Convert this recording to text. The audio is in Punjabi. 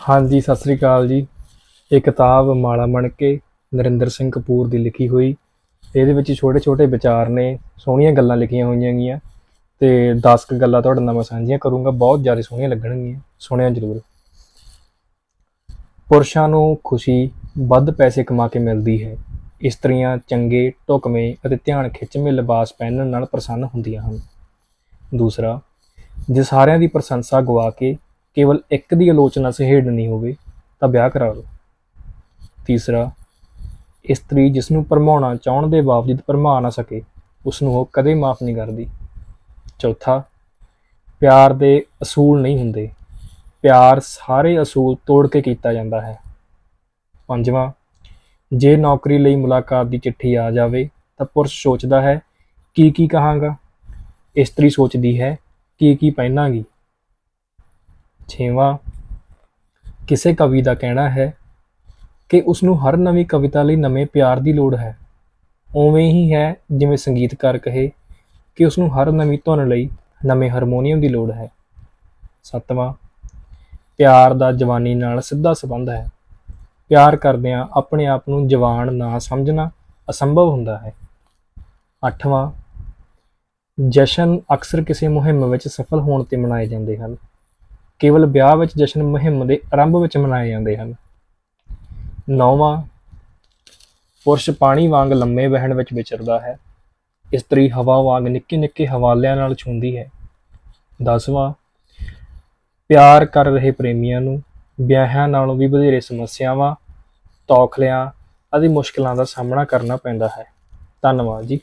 ਹਾਂਜੀ, ਸਤਿ ਸ੍ਰੀ ਅਕਾਲ ਜੀ। ਇਹ ਕਿਤਾਬ ਮਾਲਾ ਮਣਕੇ ਨਰਿੰਦਰ ਸਿੰਘ ਕਪੂਰ ਦੀ ਲਿਖੀ ਹੋਈ। ਇਹਦੇ ਵਿੱਚ ਛੋਟੇ ਛੋਟੇ ਵਿਚਾਰ ਨੇ, ਸੋਹਣੀਆਂ ਗੱਲਾਂ ਲਿਖੀਆਂ ਹੋਈਆਂ ਗੀਆਂ ਤੇ 10 ਕੁ ਗੱਲਾਂ ਤੁਹਾਡੇ ਨਾਲ ਮੈਂ ਸਾਂਝੀਆਂ ਕਰੂੰਗਾ, ਬਹੁਤ ਜ਼ਿਆਦਾ ਸੋਹਣੀਆਂ ਲੱਗਣਗੀਆਂ, ਸੁਣਿਆ ਜ਼ਰੂਰ। ਪੁਰਸ਼ਾਂ ਨੂੰ ਖੁਸ਼ੀ ਵੱਧ ਪੈਸੇ ਕਮਾ ਕੇ ਮਿਲਦੀ ਹੈ। ਇਸਤਰੀਆਂ ਚੰਗੇ, ਢੁਕਵੇਂ ਅਤੇ ਧਿਆਨ ਖਿੱਚਵੇਂ ਲਿਬਾਸ ਪਹਿਨਣ ਨਾਲ ਪ੍ਰਸੰਨ ਹੁੰਦੀਆਂ ਹਨ। ਦੂਸਰਾ, ਜੇ ਸਾਰਿਆਂ ਦੀ ਪ੍ਰਸ਼ੰਸਾ ਗਵਾ ਕੇ ਕੇਵਲ ਇੱਕ ਦੀ ਆਲੋਚਨਾ ਸਹੇੜਨੀ ਹੋਵੇ, ਤਾਂ ਵਿਆਹ ਕਰਾ ਲਓ। ਤੀਸਰਾ ਇਸਤਰੀ ਜਿਸ ਨੂੰ ਭਰਮਾਉਣਾ ਚਾਹਣ ਦੇ ਬਾਵਜੂਦ ਭਰਮਾ ਨਾ ਸਕੇ, ਉਸ ਨੂੰ ਉਹ ਕਦੇ ਮਾਫ ਨਹੀਂ ਕਰਦੀ। ਚੌਥਾ, ਪਿਆਰ ਦੇ ਅਸੂਲ ਨਹੀਂ ਹੁੰਦੇ। ਪਿਆਰ ਸਾਰੇ ਅਸੂਲ ਤੋੜ ਕੇ ਕੀਤਾ ਜਾਂਦਾ ਹੈ। ਪੰਜਵਾਂ, ਜੇ ਨੌਕਰੀ ਲਈ ਮੁਲਾਕਾਤ ਦੀ ਚਿੱਠੀ ਆ ਜਾਵੇ, ਤਾਂ ਪੁਰਸ਼ ਸੋਚਦਾ ਹੈ ਕੀ ਕੀ ਕਹਾਂਗਾ ਇਸਤਰੀ ਸੋਚਦੀ ਹੈ ਕੀ ਕੀ ਪਹਿਨਾਂਗੀ? ਛੇਵਾਂ, ਕਿਸੇ ਕਵੀ ਦਾ ਕਹਿਣਾ ਹੈ ਕਿ ਉਸ ਨੂੰ ਹਰ ਨਵੀਂ ਕਵਿਤਾ ਲਈ ਨਵੇਂ ਪਿਆਰ ਦੀ ਲੋੜ ਹੈ। ਉਵੇਂ ਹੀ ਹੈ ਜਿਵੇਂ ਸੰਗੀਤਕਾਰ ਕਹੇ ਕਿ ਉਸ ਨੂੰ ਹਰ ਨਵੀਂ ਧੁਨ ਲਈ ਨਵੇਂ ਹਾਰਮੋਨੀਅਮ ਦੀ ਲੋੜ ਹੈ। ਸੱਤਵਾਂ, ਪਿਆਰ ਦਾ ਜਵਾਨੀ ਨਾਲ ਸਿੱਧਾ ਸੰਬੰਧ ਹੈ। ਪਿਆਰ ਕਰਦਿਆਂ ਆਪਣੇ ਆਪ ਨੂੰ ਜਵਾਨ ਨਾ ਸਮਝਣਾ ਅਸੰਭਵ ਹੁੰਦਾ ਹੈ। ਅੱਠਵਾਂ, ਜਸ਼ਨ ਅਕਸਰ ਕਿਸੇ ਮੁਹਿੰਮ ਵਿੱਚ ਸਫਲ ਹੋਣ ਤੇ ਮਨਾਏ ਜਾਂਦੇ ਹਨ। ਕੇਵਲ ਵਿਆਹ ਵਿੱਚ ਜਸ਼ਨ ਮੁਹਿੰਮ ਦੇ ਆਰੰਭ ਵਿੱਚ ਮਨਾਏ ਜਾਂਦੇ ਹਨ। ਨੌਵਾਂ, ਪੁਰਸ਼ ਪਾਣੀ ਵਾਂਗ ਲੰਮੇ ਵਹਿਣ ਵਿੱਚ ਵਿਚਰਦਾ ਹੈ। ਇਸਤਰੀ ਹਵਾ ਵਾਂਗ ਨਿੱਕੇ ਨਿੱਕੇ ਹਵਾਲਿਆਂ ਨਾਲ ਛੂੰਦੀ ਹੈ। ਦਸਵਾਂ, ਪਿਆਰ ਕਰ ਰਹੇ ਪ੍ਰੇਮੀਆਂ ਨੂੰ ਵਿਆਹਾਂ ਨਾਲੋਂ ਵੀ ਵਧੇਰੇ ਸਮੱਸਿਆਵਾਂ, ਤੌਖਲਿਆਂ ਅਤੇ ਮੁਸ਼ਕਲਾਂ ਦਾ ਸਾਹਮਣਾ ਕਰਨਾ ਪੈਂਦਾ ਹੈ। ਧੰਨਵਾਦ ਜੀ।